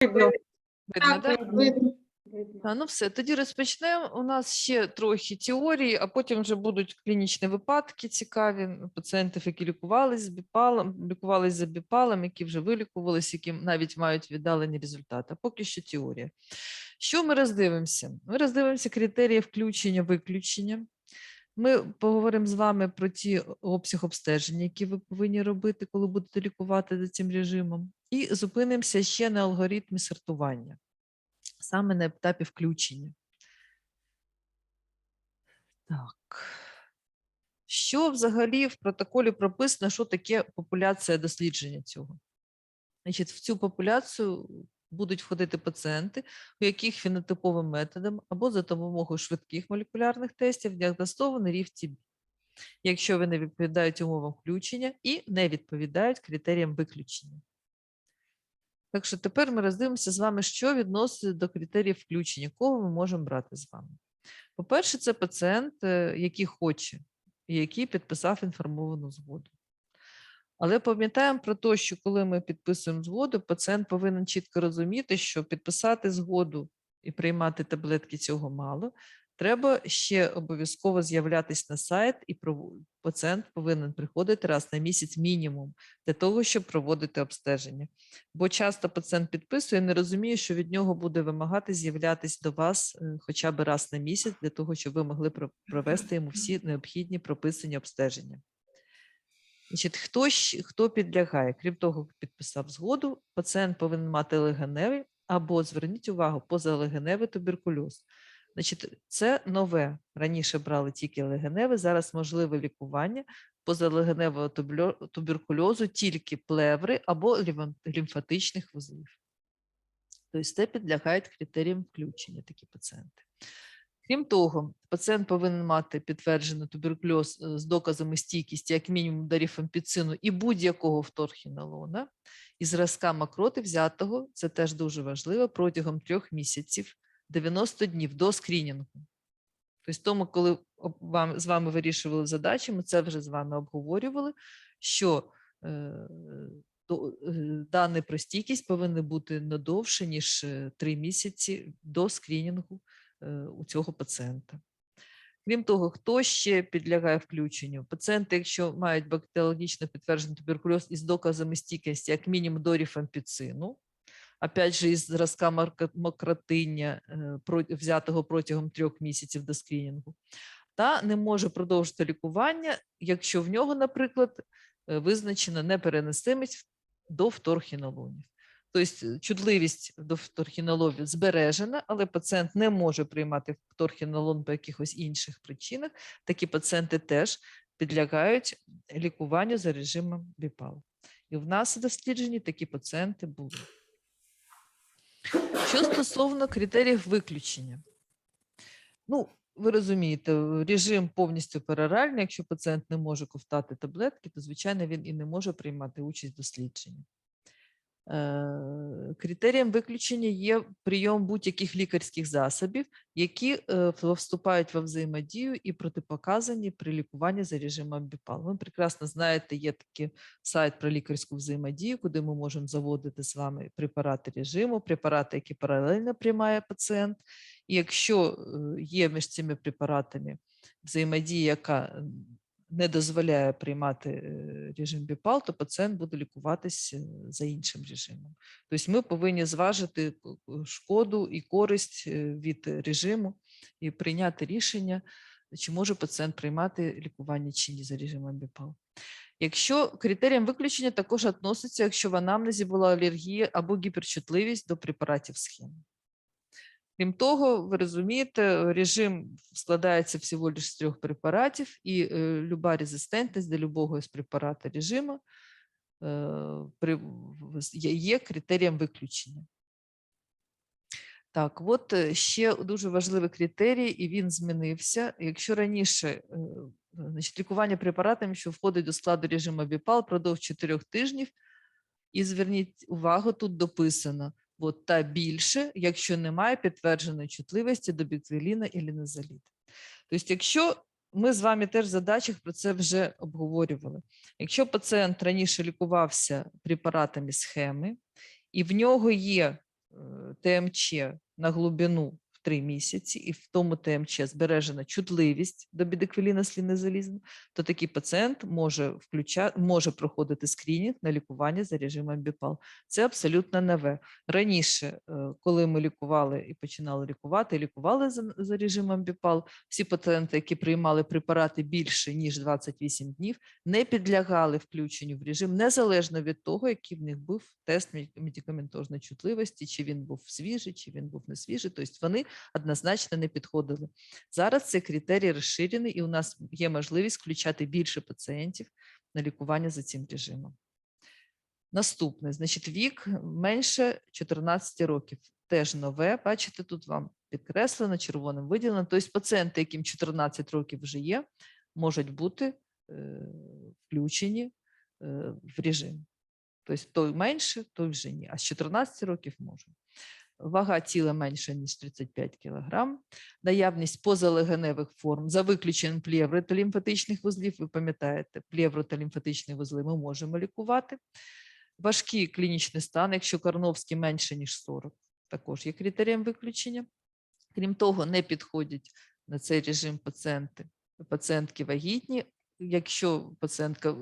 Видно. Видно, да? видно. А, ну все, тоді розпочнемо. У нас ще трохи теорії, а потім вже будуть клінічні випадки цікаві пацієнтів, які лікувались з біпалом, лікувались за біпалом, які вже вилікувались, які навіть мають віддалені результати. А Поки що теорія. Що ми роздивимося? Ми роздивимося критерії включення-виключення. Ми поговоримо з вами про ті обсяг обстеження, які ви повинні робити, коли будете лікувати за цим режимом, і зупинимося ще на алгоритмі сортування саме на етапі включення. Так. Що взагалі в протоколі прописано, що таке популяція дослідження цього? Значить, в цю популяцію будуть входити пацієнти, у яких фенотиповим методом або за допомогою швидких молекулярних тестів діагностований рів ТБ, якщо вони відповідають умовам включення і не відповідають критеріям виключення. Так що тепер ми роздивимося з вами, що відноситься до критеріїв включення, кого ми можемо брати з вами. По-перше, це пацієнт, е, який хоче, який підписав інформовану згоду. Але пам'ятаємо про те, що коли ми підписуємо згоду, пацієнт повинен чітко розуміти, що підписати згоду і приймати таблетки цього мало. Треба ще обов'язково з'являтися на сайт, і пацієнт повинен приходити раз на місяць мінімум для того, щоб проводити обстеження. Бо часто пацієнт підписує, не розуміє, що від нього буде вимагати з'являтися до вас е, хоча б раз на місяць, для того, щоб ви могли провести йому всі необхідні прописані обстеження. Значить, хто, хто підлягає? Крім того, як підписав згоду, пацієнт повинен мати легеневий або, зверніть увагу, позалегеневий туберкульоз. Значить, це нове. Раніше брали тільки легеневий, зараз можливе лікування позалегеневого туберкульозу тільки плеври або лімфатичних вузлів. Тобто це підлягають критеріям включення такі пацієнти. Крім того, пацієнт повинен мати підтверджений туберкульоз е, з доказами стійкості як мінімум до ріфампіцину і будь-якого вторхінолона, і зразка макроти взятого, це теж дуже важливо, протягом трьох місяців 90 днів до скрінінгу. Тобто, тому, коли вам, з вами вирішували задачі, ми це вже з вами обговорювали, що е, до, е, дані про стійкість повинні бути не довше, ніж 3 місяці до скрінінгу е, у цього пацієнта. Крім того, хто ще підлягає включенню? Пацієнти, якщо мають бактеріологічно підтверджений туберкульоз із доказами стійкості, як мінімум до ріфампіцину, опять же, із зразка мокротиння, е, взятого протягом трьох місяців до скрінінгу, та не може продовжити лікування, якщо в нього, наприклад, е, визначена непереносимість до вторхінолонів. Тобто чутливість до вторхіноловів збережена, але пацієнт не може приймати вторхінолон по якихось інших причинах. Такі пацієнти теж підлягають лікуванню за режимом БІПАЛ. І в нас у дослідженні такі пацієнти були. Що стосовно критеріїв виключення, ну, ви розумієте, е, режим повністю пероральний. Якщо пацієнт не може ковтати таблетки, то звичайно він і не може приймати участь в дослідженні. Е, Критерієм виключення є прийом будь-яких лікарських засобів, які е, в- вступають во взаємодію і протипоказані при лікуванні за режимом БІПАЛ. Ви прекрасно знаєте, є такий сайт про лікарську взаємодію, куди ми можемо заводити з вами препарати режиму, препарати, які паралельно приймає пацієнт. І якщо е, є між цими препаратами взаємодія, яка не дозволяє приймати е, режим БІПАЛ, то пацієнт буде лікуватись е, за іншим режимом. Тобто ми повинні зважити шкоду і користь е, від режиму і прийняти рішення, чи може пацієнт приймати лікування чи ні за режимом БІПАЛ. Якщо критеріям виключення також відноситься, якщо в анамнезі була алергія або гіперчутливість до препаратів схеми. Крім того, ви розумієте, режим складається всього лише з трьох препаратів, і е, люба резистентність до любого з препарату режиму е, є, критерієм виключення. Так, от е, ще дуже важливий критерій, і він змінився. Якщо раніше е, значить, лікування препаратами, що входить до складу режиму БІПАЛ впродовж 4 тижнів, і зверніть увагу, тут дописано от, та більше, якщо немає підтвердженої чутливості до біквеліна і лінезоліду. Тобто, якщо ми з вами теж в задачах про це вже обговорювали. Якщо пацієнт раніше лікувався препаратами схеми, і в нього є ТМЧ на глибину 3 місяці, і в тому ТМЧ збережена чутливість до бідеквіліна слінезалізну, то такий пацієнт може, включа... може проходити скринінг на лікування за режимом БІПАЛ. Це абсолютно нове. Раніше, е, коли ми лікували і починали лікувати, лікували за, за режимом БІПАЛ, всі пацієнти, які приймали препарати більше, ніж 28 днів, не підлягали включенню в режим, незалежно від того, який в них був тест мед- медикаментозної чутливості, чи він був свіжий, чи він був не свіжий. Тобто вони однозначно не підходили. Зараз цей критерій розширений, і у нас є можливість включати більше пацієнтів на лікування за цим режимом. Наступне, значить, вік менше 14 років. Теж нове. Бачите, тут вам підкреслено, червоним виділено. Тобто пацієнти, яким 14 років вже є, можуть бути е, включені е, в режим. Тобто той менше, той вже ні. А з 14 років може. Вага тіла менша, ніж 35 кг. Наявність позалегеневих форм за виключенням плєври та лімфатичних вузлів. Ви пам'ятаєте, плєвру та лімфатичні вузли ми можемо лікувати. Важкий клінічний стан, якщо Карновський менше, ніж 40, також є критерієм виключення. Крім того, не підходять на цей режим пацієнти, пацієнтки вагітні. Якщо пацієнтка е,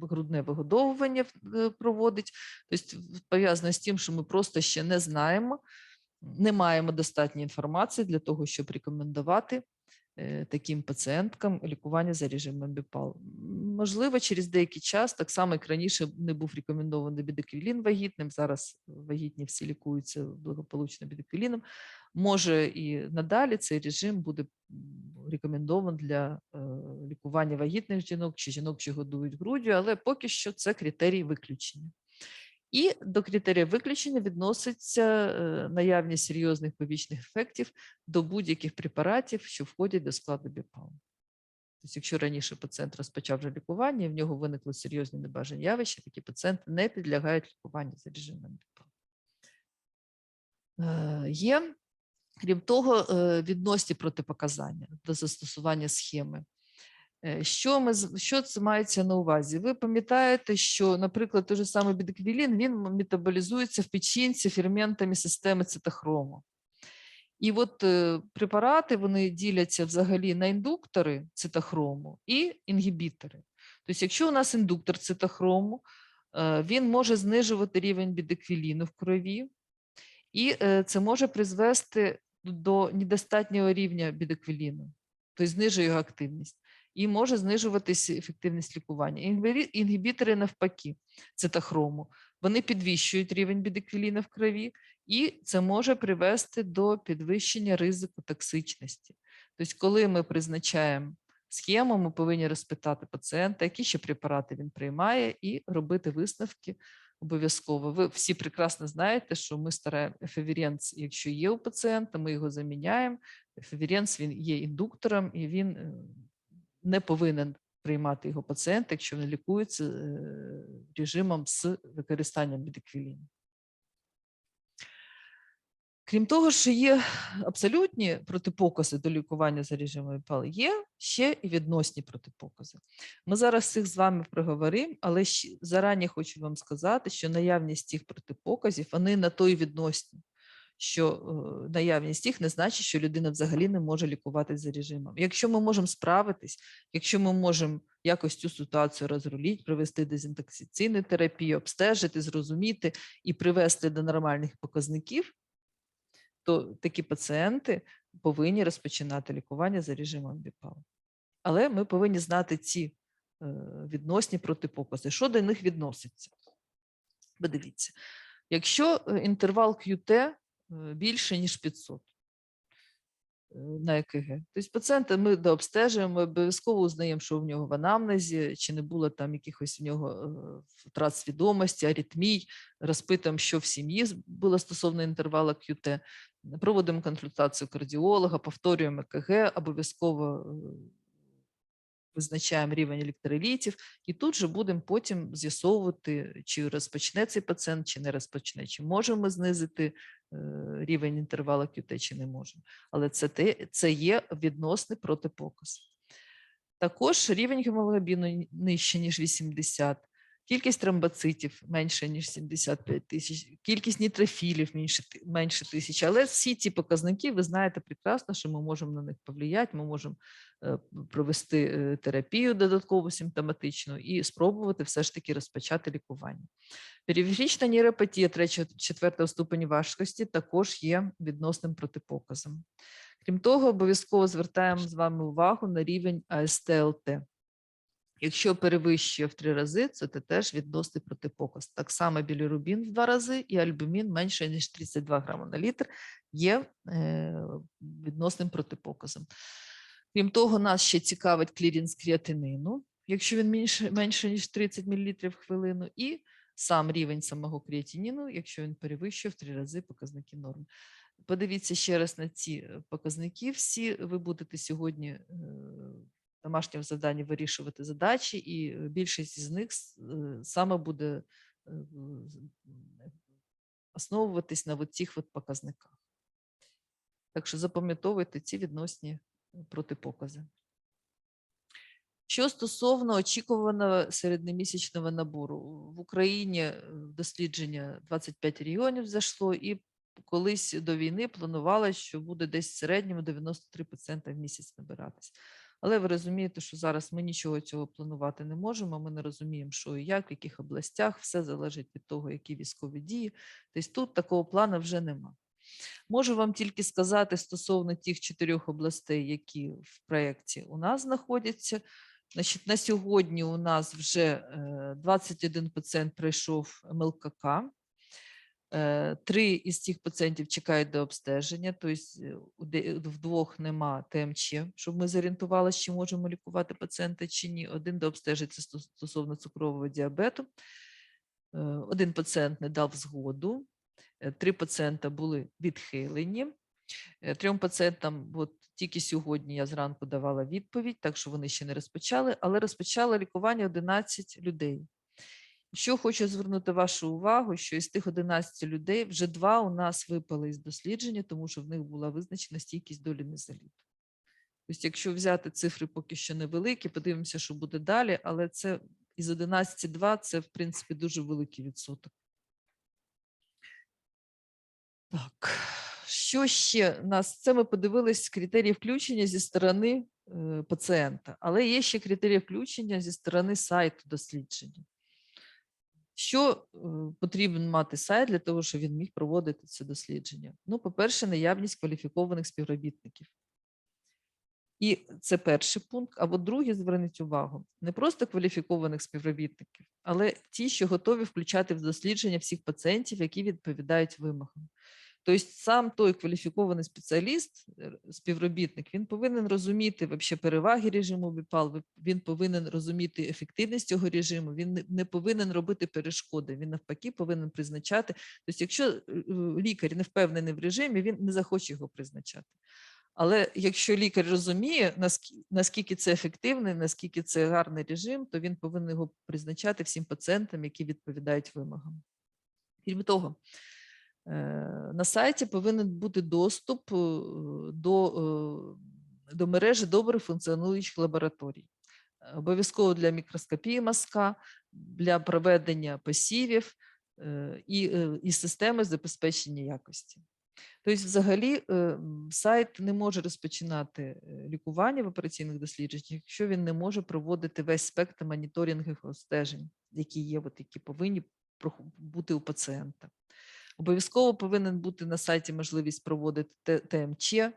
грудне вигодовування е, проводить, тобто пов'язано з тим, що ми просто ще не знаємо, не маємо достатньої інформації для того, щоб рекомендувати таким пацієнткам лікування за режимом БІПАЛ. Можливо, через деякий час, так само як раніше не був рекомендований бідеквілін вагітним, зараз вагітні всі лікуються благополучно бідеквіліном. Може і надалі цей режим буде рекомендований для е, лікування вагітних жінок чи жінок, що годують груддю, але поки що це критерій виключення. І до критерія виключення відноситься е, наявність серйозних побічних ефектів до будь-яких препаратів, що входять до складу БІПАЛ. Тобто, якщо раніше пацієнт розпочав вже лікування, і в нього виникли серйозні небажані явища, такі пацієнти не підлягають лікуванню за режимом БІПАЛ. Е, Є, крім того, е, відносні протипоказання до застосування схеми. Е, Що, ми, що це мається на увазі? Ви пам'ятаєте, що, наприклад, той же самий бідеквілін, він метаболізується в печінці ферментами системи цитохрому. І от е, препарати вони діляться взагалі на індуктори цитохрому і інгібітори. Тобто, якщо у нас індуктор цитохрому, е, він може знижувати рівень бідеквіліну в крові, і це може призвести до недостатнього рівня бідеквіліну, тобто знижує його активність і може знижуватися ефективність лікування. Інгібітори навпаки, цитохрому, вони підвищують рівень бідеквіліна в крові, і це може привести до підвищення ризику токсичності. Тобто, коли ми призначаємо схему, ми повинні розпитати пацієнта, які ще препарати він приймає, і робити висновки обов'язково. Ви всі прекрасно знаєте, що ми стараємо ефевіренс, якщо є у пацієнта, ми його заміняємо. Ефевіренс він є індуктором, і він е, не повинен приймати його пацієнт, якщо він лікується е, режимом з використанням бідеквіліну. Крім того, що є абсолютні протипокази до лікування за режимом ІПАЛ, є ще і відносні протипокази. Ми зараз цих з вами проговоримо, але зарані хочу вам сказати, що наявність цих протипоказів, вони на той відносні, що е, наявність їх не значить, що людина взагалі не може лікуватись за режимом. Якщо ми можемо справитись, якщо ми можемо якось цю ситуацію розрулити, провести дезінтоксиційну терапію, обстежити, зрозуміти і привести до нормальних показників, то такі пацієнти повинні розпочинати лікування за режимом БІПАЛ. Але ми повинні знати ці е, відносні протипокази. Що до них відноситься? Подивіться, якщо е, інтервал QT більше, ніж 500 е, на ЕКГ, тобто пацієнта ми дообстежуємо, обов'язково узнаємо, що в нього в анамнезі, чи не було там якихось в нього е, втрат свідомості, аритмій, розпитуємо, що в сім'ї було стосовно інтервала QT, проводимо консультацію кардіолога, повторюємо ЕКГ, обов'язково е, визначаємо рівень електролітів, і тут же будемо потім з'ясовувати, чи розпочне цей пацієнт, чи не розпочне, чи можемо ми знизити е, рівень інтервалу QT, чи не можемо. Але це, те, це є відносний протипоказ. Також рівень гемоглобіну нижче, ніж 80, кількість тромбоцитів менше, ніж 75 тисяч, кількість нітрофілів менше, менше тисячі. Але всі ці показники, ви знаєте прекрасно, що ми можемо на них повлияти, ми можемо е, провести е, терапію додатково симптоматичну і спробувати все ж таки розпочати лікування. Периферична нейропатія 3-4 ступені важкості також є відносним протипоказом. Крім того, обов'язково звертаємо з вами увагу на рівень АСТЛТ. Якщо перевищує в три рази, це те теж відносний протипоказ. Так само білірубін в два рази і альбумін менше, ніж 32 грами на літр, є е, відносним протипоказом. Крім того, нас ще цікавить клірінс креатинину, якщо він менше, менше ніж 30 мл в хвилину, і сам рівень самого креатиніну, якщо він перевищує в три рази показники норм. Подивіться ще раз на ці е, показники. Всі ви будете сьогодні в домашньому завданні вирішувати задачі, і е, більшість з них саме буде основуватись на цих показниках. Так що запам'ятовуйте ці відносні протипокази. Що стосовно очікуваного середньомісячного набору, в Україні дослідження 25 регіонів зайшло, і колись до війни планувалось, що буде десь в середньому 93 пацієнта в місяць набиратись. Але ви розумієте, що зараз ми нічого цього планувати не можемо. Ми не розуміємо, що і як, в яких областях, все залежить від того, які військові дії. Тобто тут такого плану вже нема. Можу вам тільки сказати стосовно тих чотирьох областей, які в проєкті у нас знаходяться. Значить, на сьогодні у нас вже е, 21 пацієнт пройшов МЛКК. Е, Три із цих пацієнтів чекають до обстеження, тобто е, у де- в двох нема ТМЧ, щоб ми зорієнтувалися, чи можемо лікувати пацієнта чи ні. Один до обстежиться стосовно цукрового діабету. Е, Один пацієнт не дав згоду, три пацієнта були відхилені. Трьом пацієнтам, от тільки сьогодні я зранку давала відповідь, так що вони ще не розпочали, але розпочало лікування 11 людей. Що хочу звернути вашу увагу, що із тих 11 людей вже два у нас випали із дослідження, тому що в них була визначена стійкість до лінезоліту. Тобто, якщо взяти цифри поки що невеликі, подивимося, що буде далі, але це із 11,2 це, в принципі, дуже великий відсоток. Так, що ще нас? Це ми подивились критерії включення зі сторони е, пацієнта, але є ще критерії включення зі сторони сайту дослідження. Що потрібно потрібен мати сайт для того, щоб він міг проводити це дослідження? Ну, по-перше, наявність кваліфікованих співробітників. І це перший пункт. Або другий, зверніть увагу, не просто кваліфікованих співробітників, але ті, що готові включати в дослідження всіх пацієнтів, які відповідають вимогам. Тобто сам той кваліфікований спеціаліст, е, співробітник, він повинен розуміти вообще переваги режиму ВІПАЛ, він повинен розуміти ефективність цього режиму, він не- не повинен робити перешкоди, він навпаки повинен призначати. Тобто, якщо е, е, лікар не впевнений в режимі, він не захоче його призначати. Але якщо лікар розуміє, наскі- наскільки це ефективний, наскільки це гарний режим, то він повинен його призначати всім пацієнтам, які відповідають вимогам. Крім того, на сайті повинен бути доступ е, до, е, до мережі добре функціонуючих лабораторій. Е, Обов'язково для мікроскопії мазка, для проведення посівів е, і, е, і системи забезпечення якості. Тобто, взагалі, е, сайт не може розпочинати е, лікування в операційних дослідженнях, якщо він не може проводити весь спектр моніторингових обстежень, які є, от, які повинні бути у пацієнта. Обов'язково повинен бути на сайті можливість проводити ТМЧ, е,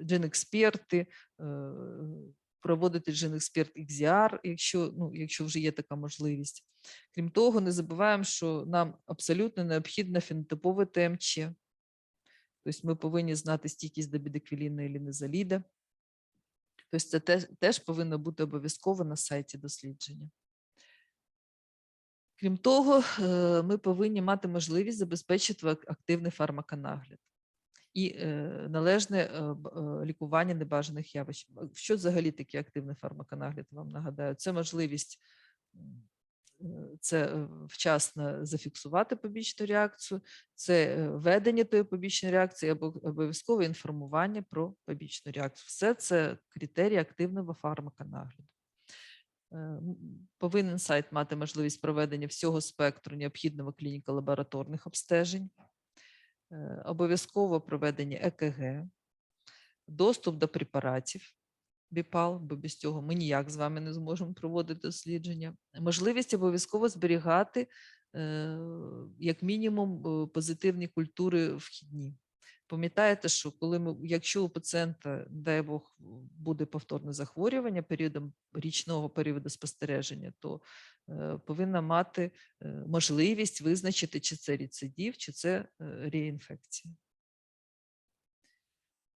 джен-експерти, е, проводити джен-експерт XDR, якщо, ну, якщо вже є така можливість. Крім того, не забуваємо, що нам абсолютно необхідно фенотипове ТМЧ. Тобто ми повинні знати стійкість до бідеквіліна і лінезоліда. Тобто це теж повинно бути обов'язково на сайті дослідження. Крім того, е, ми повинні мати можливість забезпечити активний фармаконагляд і е, належне е, лікування небажаних явищ. Що взагалі таке активний фармаконагляд? Вам нагадаю, це можливість це вчасно зафіксувати побічну реакцію, це ведення тої побічної реакції або обов'язкове інформування про побічну реакцію. Все це критерії активного фармаконагляду. Е, Повинен сайт мати можливість проведення всього спектру необхідного клініко-лабораторних обстежень, е, обов'язково проведення ЕКГ, доступ до препаратів БІПАЛ, бо без цього ми ніяк з вами не зможемо проводити дослідження. Можливість обов'язково зберігати е, як мінімум позитивні культури вхідні. Пам'ятаєте, що коли ми, якщо у пацієнта, дай Бог, буде повторне захворювання періодом річного періоду спостереження, то е, повинна мати е, можливість визначити, чи це рецидив, чи це е, реінфекція.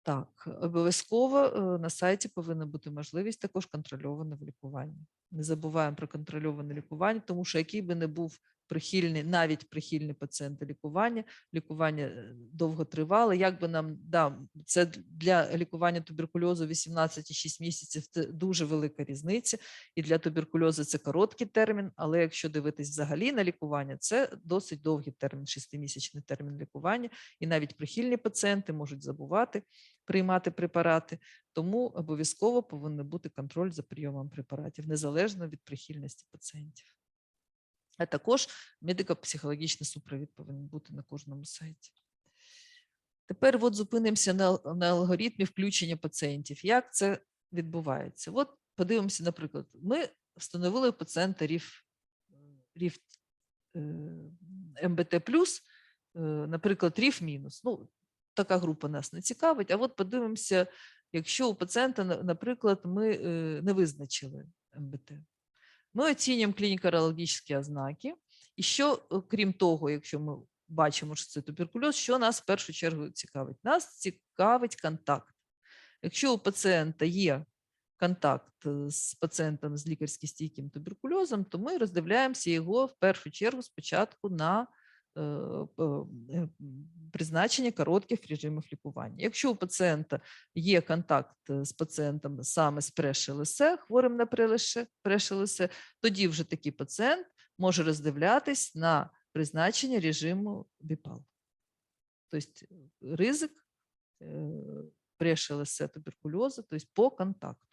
Так, обов'язково е, на сайті повинна бути можливість також контрольованого лікування. Не забуваємо про контрольоване лікування, тому що який би не був прихильний, навіть прихильний пацієнт до лікування, лікування е, довго тривало. Як би нам да, це для лікування туберкульозу 18,6 місяців це дуже велика різниця, і для туберкульозу це короткий термін. Але якщо дивитись взагалі на лікування, це досить довгий термін, 6-місячний термін лікування, і навіть прихильні пацієнти можуть забувати приймати препарати, тому обов'язково повинен бути контроль за прийомом препаратів, незалежно від прихильності пацієнтів. А також медико-психологічний супровід повинен бути на кожному сайті. Тепер от зупинимося на, на алгоритмі включення пацієнтів. Як це відбувається? От подивимося, наприклад, ми встановили у пацієнта ріф, ріф е, МБТ+, е, наприклад, ріф мінус. Ну, така група нас не цікавить. А от подивимося, якщо у пацієнта, наприклад, ми е, не визначили МБТ. Ми оцінюємо клініко-рологічні ознаки. І що, крім того, якщо ми бачимо, що це туберкульоз, що нас в першу чергу цікавить? Нас цікавить контакт. Якщо у пацієнта є контакт е, з пацієнтом з лікарськи стійким туберкульозом, то ми роздивляємося його в першу чергу спочатку на призначення коротких режимів лікування. Якщо у пацієнта є контакт е, з пацієнтом саме з прешелесе, хворим на прешелесе, тоді вже такий пацієнт може роздивлятись на призначення режиму БІПАЛ. Тобто ризик е, прешелесе туберкульозу, тобто по контакту.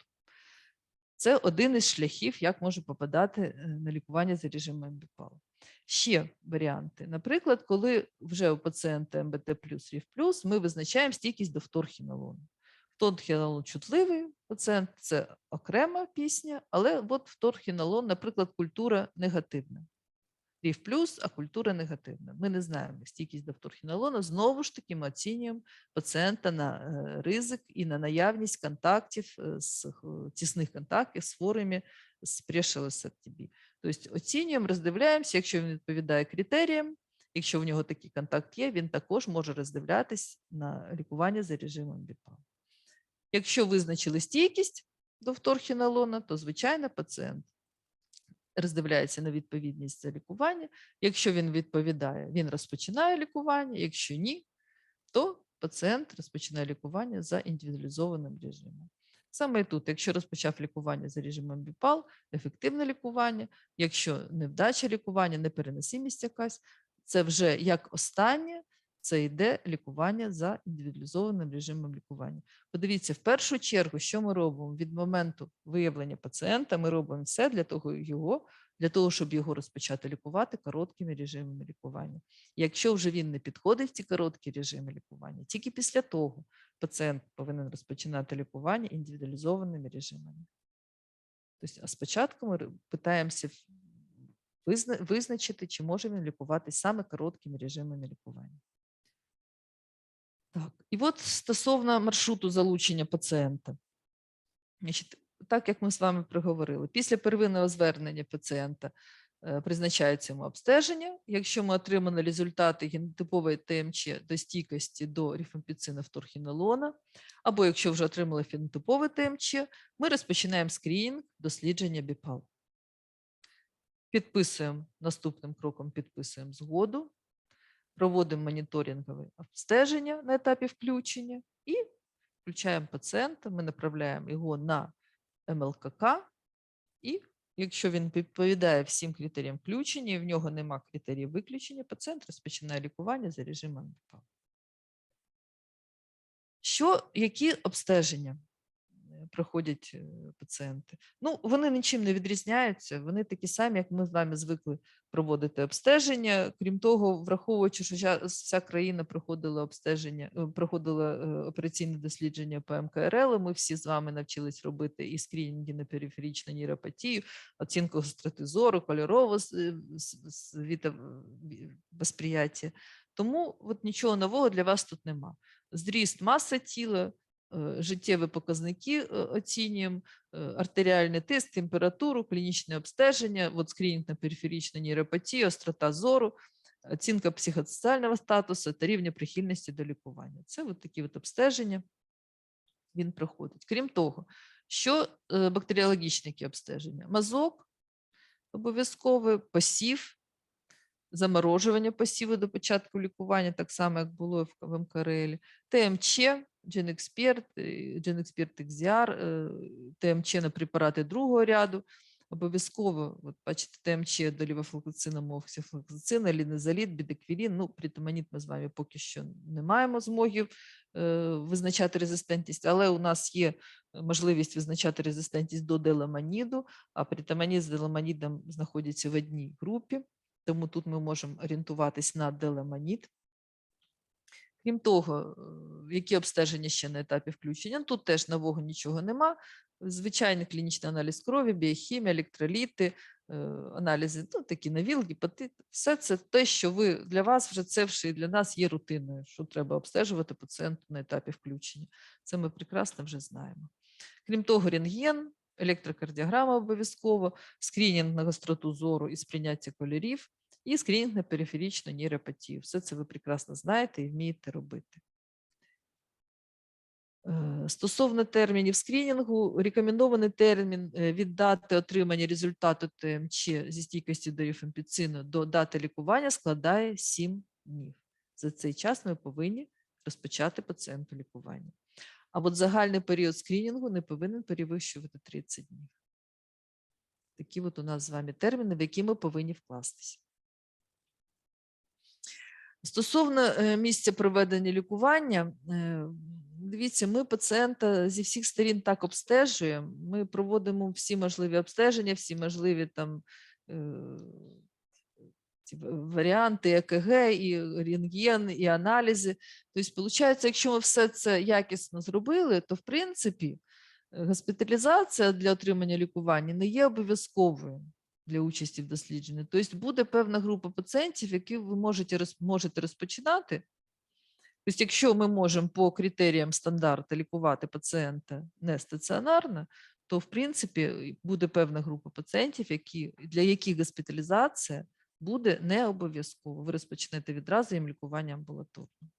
Це один із шляхів, як може попадати е, на лікування за режимом МБПАЛ. Ще варіанти. Наприклад, коли вже у пацієнта МБТ плюс РІФ плюс, ми визначаємо стійкість до вторхінолону. Вторхінолон чутливий пацієнт це окрема пісня, але от вторхінолон, наприклад, культура негативна. Рів плюс, а культура негативна. Ми не знаємо стійкість до вторхінолону. Знову ж таки, ми оцінюємо пацієнта на е, ризик і на наявність контактів з тісних контактів з хворими з прешелесектібі. Тобто оцінюємо, роздивляємося, якщо він відповідає критеріям, якщо в нього такий контакт є, він також може роздивлятись на лікування за режимом БІПА. Якщо визначили стійкість до вторхінолона, то звичайно пацієнт роздивляється на відповідність за лікування. Якщо він відповідає, він розпочинає лікування. Якщо ні, то пацієнт розпочинає лікування за індивідуалізованим режимом. Саме тут, якщо розпочав лікування за режимом БІПАЛ, ефективне лікування, якщо невдача лікування, непереносимість якась, це вже як останнє, це йде лікування за індивідуалізованим режимом лікування. Подивіться, в першу чергу, що ми робимо від моменту виявлення пацієнта, ми робимо все для того, його, для того, щоб його розпочати лікувати короткими режимами лікування. Якщо вже він не підходить в ці короткі режими лікування, тільки після того пацієнт повинен розпочинати лікування індивідуалізованими режимами. Тобто, а спочатку ми питаємося визначити, чи може він лікуватись саме короткими режимами лікування. Так, і от стосовно маршруту залучення пацієнта. Значить, так як ми з вами проговорили, після первинного звернення пацієнта е, призначається йому обстеження. Якщо ми отримали результати генотипової ТМЧ до стійкості до ріфампіцина вторхінолона, або якщо вже отримали фенотипове ТМЧ, ми розпочинаємо скринінг дослідження БІПАЛ. Підписуємо наступним кроком підписуємо згоду, проводимо моніторингове обстеження на етапі включення і включаємо пацієнта, ми направляємо його на МЛКК, і якщо він відповідає всім критеріям включення, і в нього нема критеріїв виключення, пацієнт розпочинає лікування за режимом МПА. Що, які обстеження? Проходять е, пацієнти. Ну, вони нічим не відрізняються, вони такі самі, як ми з вами звикли проводити обстеження. Крім того, враховуючи, що вся- країна проходила обстеження, е, проходила е, операційне дослідження по МКРЛ, ми всі з вами навчились робити і скринінги на периферічну нейропатію, оцінку гостроти зору, кольорового світовосприяття. Тому от нічого нового для вас тут нема. Зріст маса тіла, життєві показники е, оцінюємо, е, артеріальний тиск, температуру, клінічне обстеження, от скринінг на периферічну нейропатію, острота зору, оцінка психосоціального статусу та рівня прихильності до лікування. Це от такі от обстеження він проходить. Крім того, що е, бактеріологічні обстеження? Мазок обов'язковий, посів, заморожування посіву до початку лікування, так само, як було в МКРЛ, ТМЧ, GenExpert, GenExpert е, ТМЧ на препарати другого ряду. Обов'язково, от бачите, ТМЧ до лівофлоксацина, моксифлоксацина, лінезоліт, бідеквілін. Ну, притаманіт ми з вами поки що не маємо змоги е, визначати резистентність, але у нас є можливість визначати резистентність до деламаніду, а притаманід з деламанідом знаходяться в одній групі, тому тут ми можемо орієнтуватись на деламанід. Крім того, е, які обстеження ще на етапі включення? Ну, Тут теж нового нічого нема. Звичайний клінічний аналіз крові, біохімія, електроліти, е, аналізи, ну, такі на ВІЛ. Все це те, що ви для вас вже це вже і для нас є рутиною, що треба обстежувати пацієнту на етапі включення. Це ми прекрасно вже знаємо. Крім того, рентген, електрокардіограма обов'язково, скринінг на гостроту зору і сприйняття кольорів, і скринінг на периферічну нейропатію. Все це ви прекрасно знаєте і вмієте робити. Е, Стосовно термінів скрінінгу, рекомендований термін е, від дати отримання результату ТМЧ зі стійкості до рифампіцину до дати лікування складає 7 днів. За цей час ми повинні розпочати пацієнту лікування. А от загальний період скрінінгу не повинен перевищувати 30 днів. Такі от у нас з вами терміни, в які ми повинні вкластися. Стосовно е, місця проведення лікування, е, дивіться, ми пацієнта зі всіх сторін так обстежуємо. Ми проводимо всі можливі обстеження, всі можливі там е, варіанти ЕКГ, і рентген, і аналізи. Тобто, виходить, якщо ми все це якісно зробили, то в принципі госпіталізація для отримання лікування не є обов'язковою для участі в дослідженні. Тобто буде певна група пацієнтів, які ви можете, можете розпочинати. Тобто, якщо ми можемо по критеріям стандарту лікувати пацієнта не стаціонарно, то в принципі буде певна група пацієнтів, які, для яких госпіталізація буде не обов'язково. Ви розпочнете відразу їм лікування амбулаторно.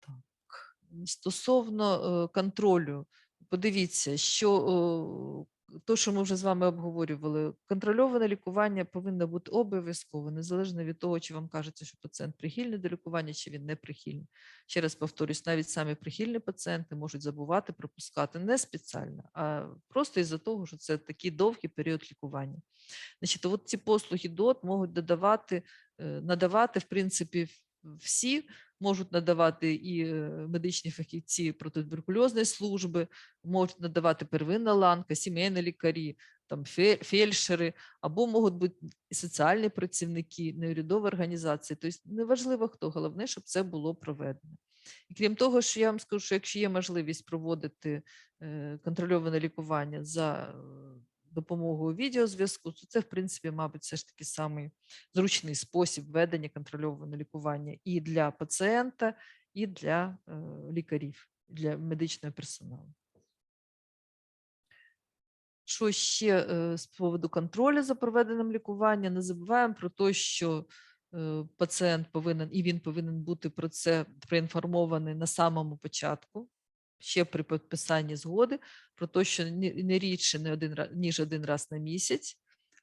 Так. Стосовно е, контролю, подивіться, що е, то, що ми вже з вами обговорювали, контрольоване лікування повинно бути обов'язково, незалежно від того, чи вам кажеться, що пацієнт прихильний до лікування, чи він не прихильний. Ще раз повторюсь, навіть самі прихильні пацієнти можуть забувати, пропускати не спеціально, а просто із-за того, що це такий довгий період лікування. Значить, от ці послуги ДОТ можуть додавати, е, надавати, в принципі, всі можуть надавати і е, медичні фахівці протитуберкульозної служби, можуть надавати первинна ланка, сімейні лікарі, там фельдшери, або можуть бути і соціальні працівники, неурядові організації. Тобто неважливо хто, головне, щоб це було проведено. І крім того, що я вам скажу, що якщо є можливість проводити е, контрольоване лікування за допомогою відеозв'язку, то це, в принципі, мабуть, все ж таки самий зручний спосіб ведення контрольованого лікування і для пацієнта, і для е, лікарів, для медичного персоналу. Що ще е, з поводу контролю за проведеним лікуванням? Не забуваємо про те, що е, пацієнт повинен і він повинен бути про це проінформований на самому початку, ще при підписанні згоди, про те, що не рідше не один, ніж один раз на місяць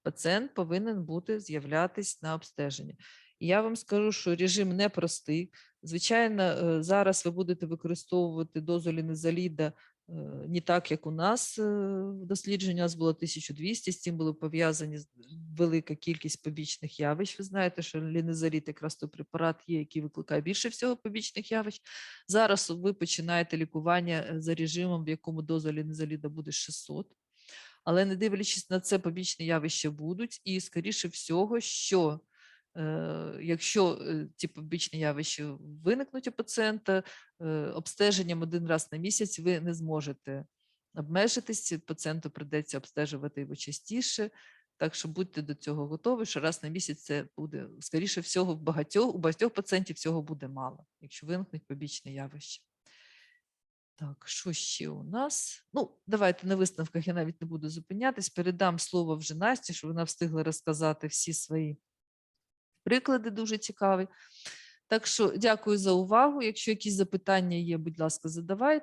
пацієнт повинен бути з'являтись на обстеження. І я вам скажу, що режим непростий. Звичайно, е, зараз ви будете використовувати дозу лінезоліда е, не так, як у нас в дослідженні. У нас було 1200, з цим були пов'язані велика кількість побічних явищ. Ви знаєте, що лінезоліт якраз той препарат є, який викликає більше всього побічних явищ. Зараз ви починаєте лікування е, за режимом, в якому доза лінезоліда буде 600. Але не дивлячись на це, побічні явища будуть, і скоріше всього, що якщо е, ці побічні явища виникнуть у пацієнта, е, обстеженням один раз на місяць ви не зможете обмежитись, пацієнту прийдеться обстежувати його частіше. Так що будьте до цього готові, що раз на місяць це буде, скоріше всього, в багатьох, у багатьох пацієнтів цього буде мало, якщо виникнуть побічні явища. Так, що ще у нас? Ну, давайте на висновках я навіть не буду зупинятись. Передам слово вже Насті, щоб вона встигла розказати всі свої приклади дуже цікаві. Так що дякую за увагу. Якщо якісь запитання є, будь ласка, задавайте.